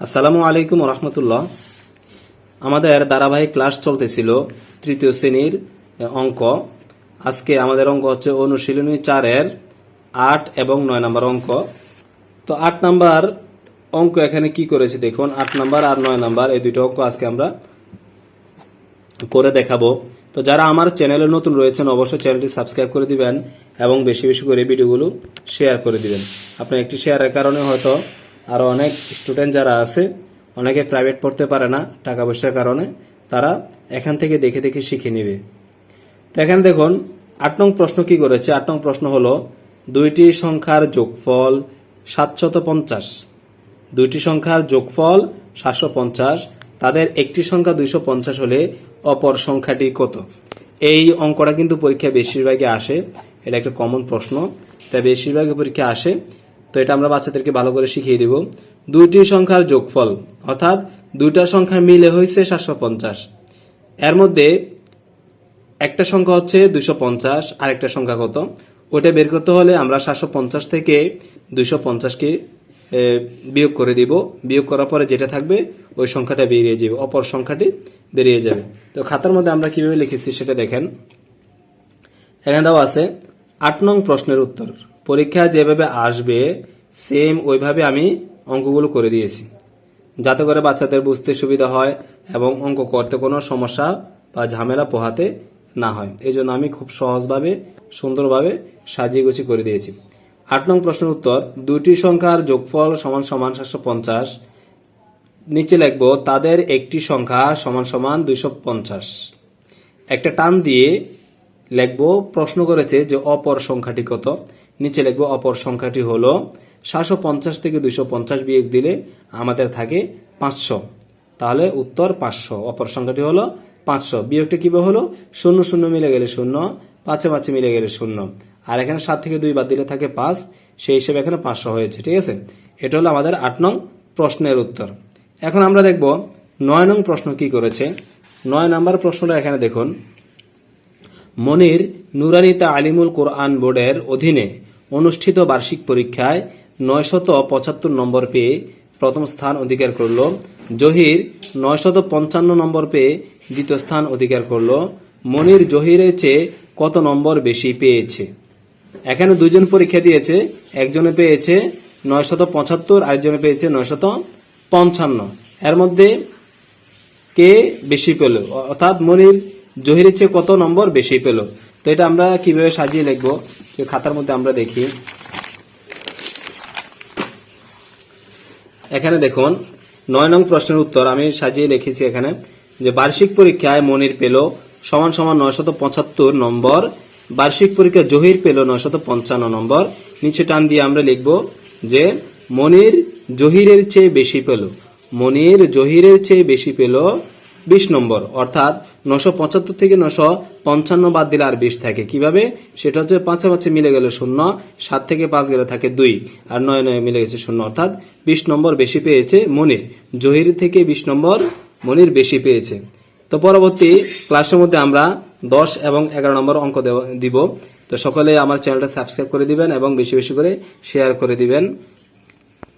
আসসালামু আলাইকুম রহমতুল্লাহ আমাদের ধারাবাহিক ক্লাস চলতেছিল তৃতীয় শ্রেণির অঙ্ক। আজকে আমাদের অঙ্ক হচ্ছে অনুশীলনী চারের আট এবং নয় নম্বর অঙ্ক। তো আট নাম্বার অঙ্ক এখানে কি করেছে দেখুন, আট নাম্বার আর নয় নাম্বার, এই দুটো অঙ্ক আজকে আমরা করে দেখাবো। তো যারা আমার চ্যানেলে নতুন রয়েছেন, অবশ্যই চ্যানেলটি সাবস্ক্রাইব করে দিবেন এবং বেশি বেশি করে ভিডিওগুলো শেয়ার করে দিবেন। আপনার একটি শেয়ারের কারণে হয়তো আরও অনেক স্টুডেন্ট যারা আছে, অনেকে প্রাইভেট পড়তে পারে না টাকা পয়সার কারণে, তারা এখান থেকে দেখে দেখে শিখে নেবে। তো এখানে দেখুন, আট নং প্রশ্ন কি করেছে? আট নং প্রশ্ন হলো, দুইটি সংখ্যার যোগফল সাতশত পঞ্চাশ। দুইটি সংখ্যার যোগফল সাতশো পঞ্চাশ, তাদের একটি সংখ্যা দুইশো পঞ্চাশ হলে অপর সংখ্যাটি কত? এই অঙ্কটা কিন্তু পরীক্ষা বেশিরভাগই আসে, এটা একটা কমন প্রশ্ন। এটা বেশিরভাগই পরীক্ষা আসে তো এটা আমরা বাচ্চাদেরকে ভালো করে শিখিয়ে দিব। দুইটি সংখ্যার যোগফল, অর্থাৎ দুইটা সংখ্যা মিলে হয়েছে সাতশো পঞ্চাশ। এর মধ্যে একটা সংখ্যা হচ্ছে দুইশো পঞ্চাশ আর একটা সংখ্যা কত? ওটা বের করতে হলে আমরা সাতশো পঞ্চাশ থেকে দুইশো পঞ্চাশকে বিয়োগ করে দিব। বিয়োগ করার পরে যেটা থাকবে, ওই সংখ্যাটা বেরিয়ে যাবে, অপর সংখ্যাটি বেরিয়ে যাবে। তো খাতার মধ্যে আমরা কীভাবে লিখেছি সেটা দেখেন। এখানে দেওয়া আছে আট নং প্রশ্নের উত্তর। পরীক্ষা যেভাবে আসবে সেম ওইভাবে আমি অঙ্কগুলো করে দিয়েছি। যাতে করে বাচ্চাদের বুঝতে সুবিধা হয় এবং অঙ্ক করতে কোনো সমস্যা বা ঝামেলা পোহাতে না হয়। এই জন্য আমি খুব সহজভাবে, সুন্দরভাবে সাজিয়ে গুছিয়ে করে দিয়েছি। আট নং প্রশ্নের উত্তর, দুটি সংখ্যার যোগফল সমান সমান সাতশো পঞ্চাশ। নিচে লিখব, তাদের একটি সংখ্যা সমান সমান দুইশো পঞ্চাশ। একটা টান দিয়ে লিখব, প্রশ্ন করেছে যে অপর সংখ্যাটি কত? নিচে লিখব, অপর সংখ্যাটি হলো সাতশো পঞ্চাশ থেকে দুইশো পঞ্চাশ বিয়োগ দিলে আমাদের থাকে পাঁচশো। তাহলে উত্তর পাঁচশো, অপর সংখ্যাটি হলো পাঁচশো। বিয়োগটা কীভাবে হলো? শূন্য শূন্য মিলে গেলে শূন্য, পাঁচে পাঁচে মিলে গেলে শূন্য। আর এখানে সাত থেকে দুই বাদ দিলে থাকে পাঁচ, সেই হিসেবে এখানে পাঁচশো হয়েছে, ঠিক আছে? এটা হলো আমাদের আট নং প্রশ্নের উত্তর। এখন আমরা দেখব নয় নং প্রশ্ন কি করেছে। নয় নাম্বার প্রশ্নটা এখানে দেখুন। মনির নুরানিতা আলিমুল কোরআন বোর্ডের অধীনে অনুষ্ঠিত বার্ষিক পরীক্ষায় নয়শত পঁচাত্তর নম্বর পেয়ে প্রথম স্থান অধিকার করল। জহির নয়শত পঞ্চান্ন নম্বর পেয়ে দ্বিতীয় স্থান অধিকার করল। মনির জহিরের চেয়ে কত নম্বর বেশি পেয়েছে? এখানে দুজন পরীক্ষা দিয়েছে, একজনে পেয়েছে নয়শত পঁচাত্তর, আরেকজনে পেয়েছে নয়শত পঞ্চান্ন। এর মধ্যে কে বেশি পেল? অর্থাৎ মনির জহিরের চেয়ে কত নম্বর বেশি পেল? তো এটা আমরা কীভাবে সাজিয়ে লিখব? খাতার মধ্যে আমরা দেখি। এখানে দেখুন, নয় নং প্রশ্নের উত্তর আমি সাজিয়ে লিখেছি এখানে, যে বার্ষিক পরীক্ষায় মনির পেল সমান সমান নয়শত পঁচাত্তর নম্বর, বার্ষিক পরীক্ষা জহির পেল নয়শত পঞ্চান্ন নম্বর। নিচে টান দিয়ে আমরা লিখব যে মনির জহিরের চেয়ে বেশি পেল, মনির জহিরের চেয়ে বেশি পেল বিশ নম্বর। অর্থাৎ নশো পঁচাত্তর থেকে নশো পঞ্চান্ন বাদ দিলে আর বিশ থাকে। কীভাবে? সেটা হচ্ছে পাঁচে পাঁচে মিলে গেলে শূন্য, সাত থেকে পাঁচ গেলে থাকে দুই, আর নয় নয় মিলে গেছে শূন্য। অর্থাৎ বিশ নম্বর বেশি পেয়েছে মনির। জহির থেকে বিশ নম্বর মনির বেশি পেয়েছে। তো পরবর্তী ক্লাসের মধ্যে আমরা দশ এবং এগারো নম্বর অঙ্ক দেব- দিব। তো সকলে আমার চ্যানেলটা সাবস্ক্রাইব করে দিবেন এবং বেশি বেশি করে শেয়ার করে দিবেন।